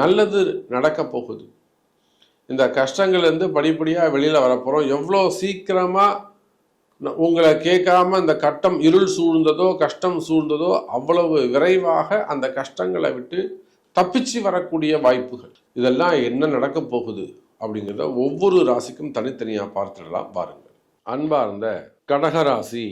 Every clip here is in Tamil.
நல்லது நடக்க போகுது. இந்த கஷ்டங்கள்லேருந்து படிப்படியாக வெளியில் வரப்போகிறோம் எவ்வளோ சீக்கிரமாக உங்களை கேட்காம இந்த கட்டம் இருள் சூழ்ந்ததோ கஷ்டம் சூழ்ந்ததோ அவ்வளவு விரைவாக அந்த கஷ்டங்களை விட்டு தப்பிச்சு வரக்கூடிய வாய்ப்புகள். இதெல்லாம் என்ன நடக்க போகுது அப்படிங்கிறத ஒவ்வொரு ராசிக்கும் தனித்தனியாக பார்த்துடலாம். பாருங்கள். அன்பார்ந்த கடகராசி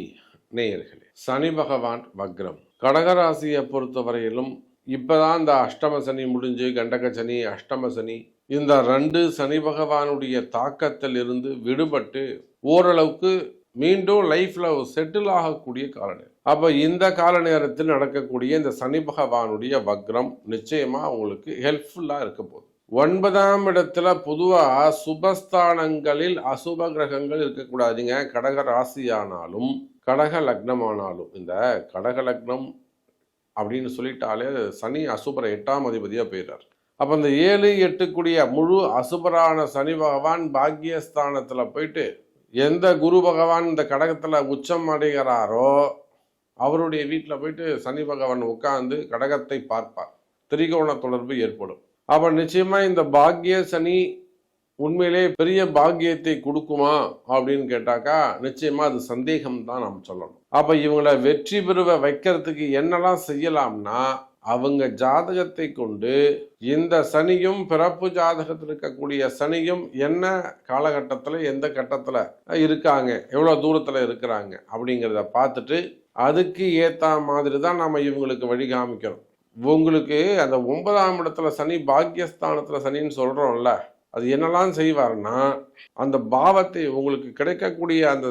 நேயர்களே சனி பகவான் வக்ரம். கடகராசியை பொறுத்தவரையிலும் இப்பதான் இந்த அஷ்டம சனி முடிஞ்சு கண்டக சனி அஷ்டம சனி இந்த ரெண்டு சனி பகவானுடைய தாக்கத்தில் இருந்து விடுபட்டு ஓரளவுக்கு மீண்டும் லைஃப்ல செட்டில் ஆகக்கூடிய காலநிலை. அப்போ இந்த கால நேரத்தில் நடக்கக்கூடிய இந்த சனி பகவானுடைய வக்ரம் நிச்சயமா உங்களுக்கு ஹெல்ப்ஃபுல்லாக இருக்க போகுது. ஒன்பதாம் இடத்துல பொதுவாக சுபஸ்தானங்களில் அசுப கிரகங்கள் இருக்கக்கூடாதுங்க. கடக ராசியானாலும் கடக லக்னமானாலும் இந்த கடக லக்னம் அப்படின்னு சொல்லிட்டாலே சனி அசுபர எட்டாம் அதிபதியாக போயிடுறார். அப்போ இந்த ஏழு எட்டுக்குடிய முழு அசுபரான சனி பகவான் பாக்கியஸ்தானத்தில் போயிட்டு எந்த குரு பகவான் இந்த கடகத்தில் உச்சம் அடைகிறாரோ அவருடைய வீட்டில் போயிட்டு சனி பகவான் உட்கார்ந்து கடகத்தை பார்ப்பார். திரிகோண தொடர்பு ஏற்படும். அப்போ நிச்சயமாக இந்த பாக்கிய சனி உண்மையிலே பெரிய பாக்கியத்தை கொடுக்குமா அப்படின்னு கேட்டாக்கா நிச்சயமா அது சந்தேகம் தான் நாம் சொல்லணும். அப்ப இவங்களை வெற்றி பெறுவ வைக்கிறதுக்கு என்னெல்லாம் செய்யலாம்னா அவங்க ஜாதகத்தை கொண்டு இந்த சனியும் பிறப்பு ஜாதகத்தில் இருக்கக்கூடிய சனியும் என்ன காலகட்டத்தில் எந்த கட்டத்தில் இருக்காங்க எவ்வளோ தூரத்தில் இருக்கிறாங்க அப்படிங்கிறத பார்த்துட்டு அதுக்கு ஏற்ற மாதிரி தான் நம்ம இவங்களுக்கு வழி காமிக்கிறோம் உங்களுக்கு அந்த ஒன்பதாம் இடத்துல சனி பாக்கியஸ்தானத்தில் சனின்னு சொல்கிறோம்ல அது என்னெல்லாம் செய்வார்னா அந்த பாவத்தை உங்களுக்கு கிடைக்கக்கூடிய அந்த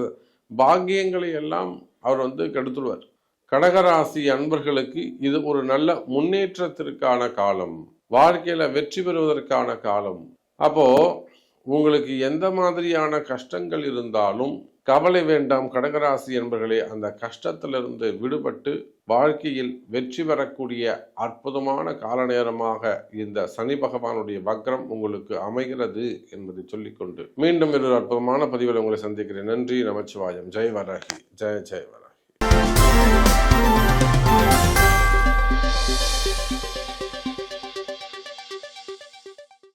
பாக்கியங்களை எல்லாம் அவர் வந்து கெடுத்துடுவார். கடகராசி அன்பர்களுக்கு இது ஒரு நல்ல முன்னேற்றத்திற்கான காலம். வாழ்க்கையில வெற்றி பெறுவதற்கான காலம். அப்போ உங்களுக்கு எந்த மாதிரியான கஷ்டங்கள் இருந்தாலும் கவலை வேண்டாம் கடகராசி என்பர்களே அந்த கஷ்டத்திலிருந்து விடுபட்டு வாழ்க்கையில் வெற்றி பெறக்கூடிய அற்புதமான கால நேரமாக இந்த சனி பகவானுடைய வக்ரம் உங்களுக்கு அமைகிறது என்பதை சொல்லிக்கொண்டு மீண்டும் ஒரு அற்புதமான பதிவில் உங்களை சந்திக்கிறேன். நன்றி நமச்சிவாயம். ஜெய் வரகி. ஜெய ஜெய வராகி.